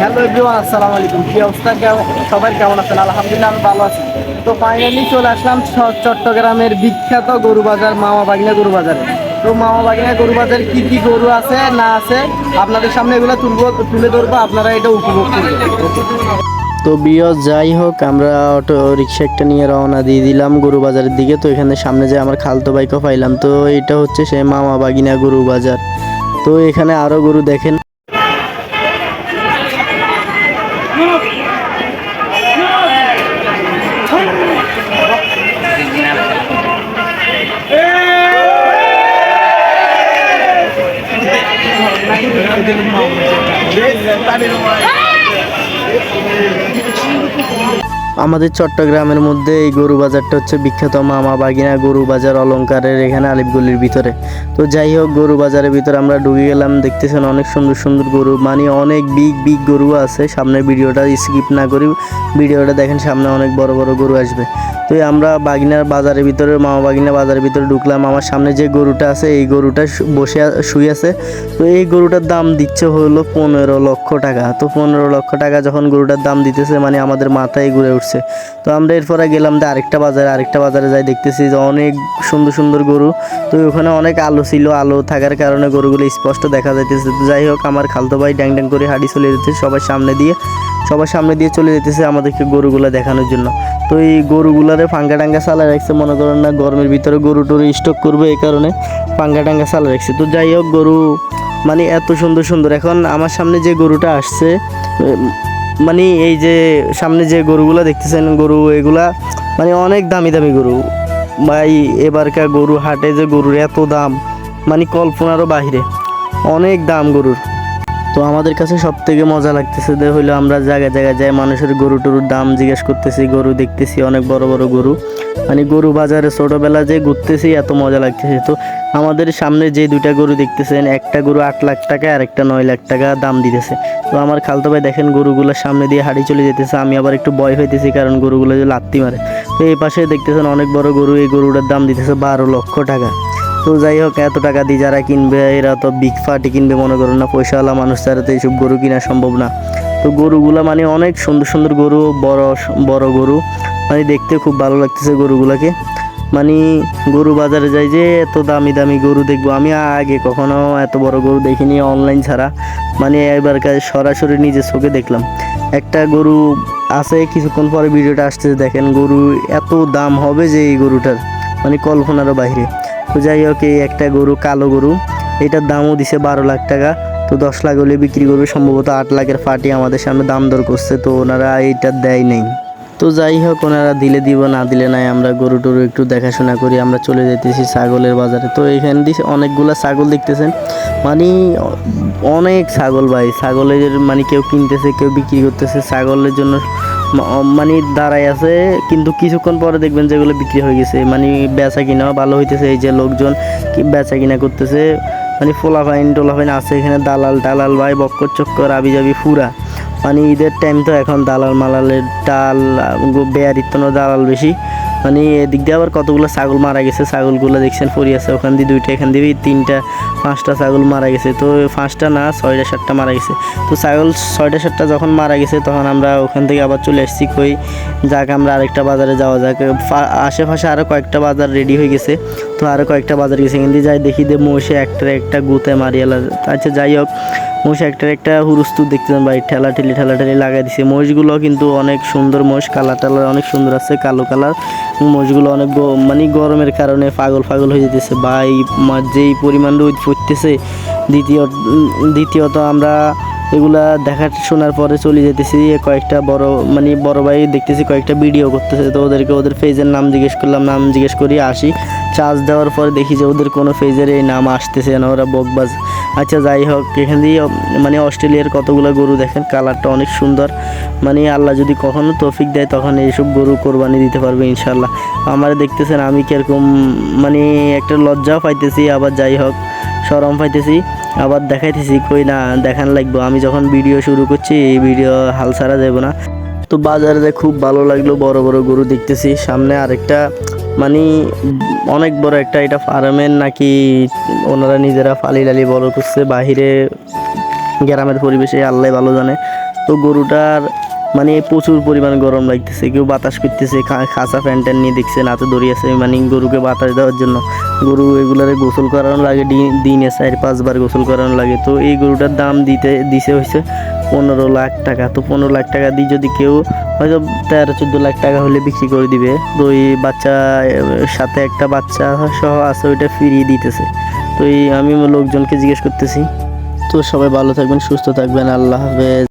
Hello everyone আসসালামু আলাইকুম। কি অবস্থা? সবাই কেমন আছেন? আলহামদুলিল্লাহ, আমি ভালো আছি। তো ফাইনালি চলে আসলাম চট্টগ্রামের বিখ্যাত গরু বাজার, মামা বাগিনা গরু বাজারে। তো মামা বাগিনা গরু বাজারে কি কি গরু আছে, না আছে, আপনাদের সামনে এগুলো তুলবো তুলে ধরবো, আপনারা এটা উপভোগ করবেন। তো বিয় যাই হোক, আমরা অটো রিক্সা একটা নিয়ে রওনা দিয়ে দিলাম গরু বাজারের দিকে। তো এখানে সামনে যে আমার খালতো বাইকও পাইলাম, তো এটা হচ্ছে সেই মামা বাগিনা গরু বাজার। তো এখানে আরও গরু দেখেন। Dele mal. Dele tá আমাদের চট্টগ্রামের মধ্যে এই গরু বাজারটা হচ্ছে বিখ্যাত মামা বাগিনা গরু বাজার অলংকারের এখানে আলিপগুলির ভিতরে। তো যাই হোক, গরু বাজারের ভিতরে আমরা ঢুকে গেলাম, দেখতেছেন অনেক সুন্দর সুন্দর গরু মানে অনেক বিগ বিগ গরু আছে। সামনে ভিডিওটা স্কিপ না করি ভিডিওটা দেখেন, সামনে অনেক বড় বড় গরু আসবে। তো আমরা বাগিনার বাজারের ভিতরে, মামা বাগিনা বাজারের ভিতরে ঢুকলাম। আমার সামনে যে গরুটা আছে, এই গরুটা বসে শুয়ে আছে। তো এই গরুটার দাম দিচ্ছে হলো পনেরো লক্ষ টাকা। তো পনেরো লক্ষ টাকা যখন গরুটার দাম দিতেছে মানে আমাদের মাথায় ঘুরে উঠছে। তো আমরা এরপরে গেলাম যে আরেকটা বাজারে আরেকটা বাজারে যাই দেখতেছি যে অনেক সুন্দর সুন্দর গরু। তো ওখানে অনেক আলো ছিল, আলো থাকার কারণে গরুগুলো স্পষ্ট দেখা যাইতেছে। তো যাই হোক, আমার খালতো ভাই ড্যাং ড্যাং করে হাঁড়ি চলে যেতেছে, সবার সামনে দিয়ে। সবার সামনে দিয়ে চলে যেতেছে আমাদেরকে গরুগুলো দেখানোর জন্য। তো এই গরুগুলারে ফাঙ্গা টাঙ্গা চালা রাখছে, মনে করেন না গরমের ভিতরে গরু টরু স্টক করবে এই কারণে ফাঙ্গা টাঙ্গা চালা রাখছে। তো যাই হোক, গরু মানে এত সুন্দর সুন্দর। এখন আমার সামনে যে গরুটা আসছে মানে এই যে সামনে যে গরুগুলো দেখতেছেন, গরু এগুলা মানে অনেক দামি দামি গরু। ভাই, এবারকার গরু হাটে যে গরুর এত দাম মানে কল্পনারও বাহিরে। অনেক দাম গরুর। তো আমাদের কাছে সব থেকে মজা লাগতেছে যে হইল আমরা জায়গায় জায়গায় যাই, মানুষের গরু টরুর দাম জিজ্ঞেস করতেছি, গরু দেখতেছি, অনেক বড় বড় গরু। মানে গরু বাজারে ছোটোবেলা যে ঘুরতেছি, এত মজা লাগতেছে। তো আমাদের সামনে যে দুইটা গরু দেখতেছেন, একটা গরু আট লাখ টাকা, আর একটা নয় লাখ টাকা দাম দিতেছে। তো আমার খালতো ভাই দেখেন গরুগুলোর সামনে দিয়ে হাঁড়ি চলে যেতেছে, আমি আবার একটু ভয় হইতেছি কারণ গরুগুলো যে লাত্তি মারে। তো এই পাশে দেখতেছেন অনেক বড় গরু, এই গরুটার দাম দিতেছে বারো লক্ষ টাকা। তো যাই হোক, এত টাকা দিয়ে যারা কিনবে, এরা তো বিগ ফাটি কিনবে, মনে করুন না পয়সাওয়ালা মানুষ ছাড়া তো এইসব গরু কিনা সম্ভব না। তো গরুগুলা মানে অনেক সুন্দর সুন্দর গরু, বড় বড় গরু মানে দেখতে খুব ভালো লাগতেছে গরুগুলাকে। মানে গরু বাজারে যাই যে, এত দামি দামি গরু দেখব, আমি আগে কখনো এত বড় গরু দেখিনি অনলাইন ছাড়া। মানে এবার কাজ সরাসরি নিজের চোখে দেখলাম। একটা গরু আছে, কিছুক্ষণ পরে ভিডিওটা আসতেছে, দেখেন গরু এত দাম হবে যে এই গরুটার মানে কল্পনারও বাইরে তো যাই হোক এই একটা গরু, কালো গরু, এটার দামও দিছে বারো লাখ টাকা। তো দশ লাখ হলে বিক্রি করবে, সম্ভবত আট লাখের ফাটি আমাদের সামনে দাম দর করছে, তো ওনারা এইটা দেয় নেই। তো যাই হোক ওনারা দিলে দিব, না দিলে নাই, আমরা গরু টরু একটু দেখাশোনা করি, আমরা চলে যেতেছি ছাগলের বাজারে। তো এখানে দিছে অনেকগুলা ছাগল দেখতেছেন। মানে অনেক ছাগল ভাই, ছাগলের মানে কেউ কিনতেছে, কেউ বিক্রি করতেছে, ছাগলের জন্য মানে দাঁড়ায় আছে, কিন্তু কিছুক্ষণ পরে দেখবেন যেগুলো বিক্রি হয়ে গেছে। মানে বেচা কিনা, ভালো হইতেছে এই যে লোকজন কি বেচা কিনা করতেছে। মানে ফোলা ফাইন টোলা ফাইন আছে এখানে, দালাল টালাল ভাই, বক্কর চক্কর আবি যাবি ফুরা। মানে ঈদের টাইম তো এখন দালাল মালালের ডাল বেয়ারির তো দালাল বেশি। মানে এদিক দিয়ে আবার কতগুলো ছাগল মারা গেছে? ছাগলগুলো দেখছেন পরি আছে, ওখান দিয়ে দুইটা, এখান দিয়ে তিনটা, পাঁচটা ছাগল মারা গেছে। তো পাঁচটা না, ছয়টা, সাতটা মারা গেছে। তো ছাগল ছয়টা, সাতটা যখন মারা গেছে, তখন আমরা ওখান থেকে আবার চলে আসছি, কই? যাক, আমরা আরেকটা বাজারে যাওয়া যাক। আশেপাশে আরও কয়েকটা বাজার রেডি হয়ে গেছে। তো আরও কয়েকটা বাজার গেছে দিয়ে যাই দেখি যে মোষে একটা একটা গুতে মারিয়ালা আচ্ছা যাই হোক। মোষ একটার একটা হুরুস্তু দেখতেছেন ভাই, ঠেলা ঠেলি ঠেলা ঠেলি লাগাই দিছে। মোষগুলো কিন্তু অনেক সুন্দর মোষ কালার টালার অনেক সুন্দর আছে, কালো কালার। মোষগুলো অনেক মানে গরমের কারণে পাগল পাগল হয়ে যেতেছে। ভাই যেই পরিমাণ রোদ পড়তেছে, দ্বিতীয় দ্বিতীয়ত আমরা এগুলা দেখা শোনার পরে চলে যেতেছি। কয়েকটা বড় মানে বড় ভাই দেখতেছি কয়েকটা ভিডিও করতেছে। তো ওদেরকে, ওদের ফেজের নাম জিজ্ঞেস করলাম, নাম জিজ্ঞেস করি, আসি। চার্জ দেওয়ার পরে দেখি যে ওদের কোনো ফেজের এই নাম আসতেছে না, ওরা বকবাজ। আচ্ছা যাই হোক, এখান দিয়ে মানে অস্ট্রেলিয়ার কতগুলো গরু দেখেন কালারটা অনেক সুন্দর। মানে আল্লাহ যদি কখনো তৌফিক দেয়, তখন এইসব গরু কোরবানি দিতে পারবে ইনশাল্লাহ আমার দেখতেছেন, আমি কীরকম মানে একটা লজ্জাও পাইতেছি, আবার যাই হোক সরম পাইতেছি। আবার দেখাইতেছি, কই না, দেখান লাগবো। আমি যখন ভিডিও শুরু করছি, এই ভিডিও হাল ছাড়া যাব না। তো বাজারে যে খুব ভালো লাগল, বড় বড় গরু দেখতেছি। সামনে আরেকটা মানে অনেক বড় একটা এটা ফার্মের নাকি ওনারা নিজেরা ফালি লালি বড় করছে। বাহিরে গ্রামের পরিবেশে আল্লাহ ভালো জানে। তো গরুটার মানে প্রচুর পরিমাণ গরম লাগতেছে, কেউ বাতাস করতেছে খাঁচা ফ্যান ট্যান নিয়ে দেখছে, নাতে দড়ি আছে মানে গরুকে বাতাস দেওয়ার জন্য। গরু এগুলারে গোসল করানো লাগে দিনে চার, পাঁচবার গোসল করানো লাগে। তো এই গরুটার দাম দিতে, দিছে হয়েছে পনেরো লাখ টাকা। তো পনেরো লাখ টাকা দিয়ে যদি কেউ হয়তো তেরো, চোদ্দ লাখ টাকা হলে বিক্রি করে দিবে। তো এই বাচ্চা, সাথে একটা বাচ্চা সহ আছে, ওইটা ফিরিয়ে দিতেছে। তো এই আমি লোকজনকে জিজ্ঞেস করতেছি। তো সবাই ভালো থাকবেন, সুস্থ থাকবেন, আল্লাহ হাফেজ।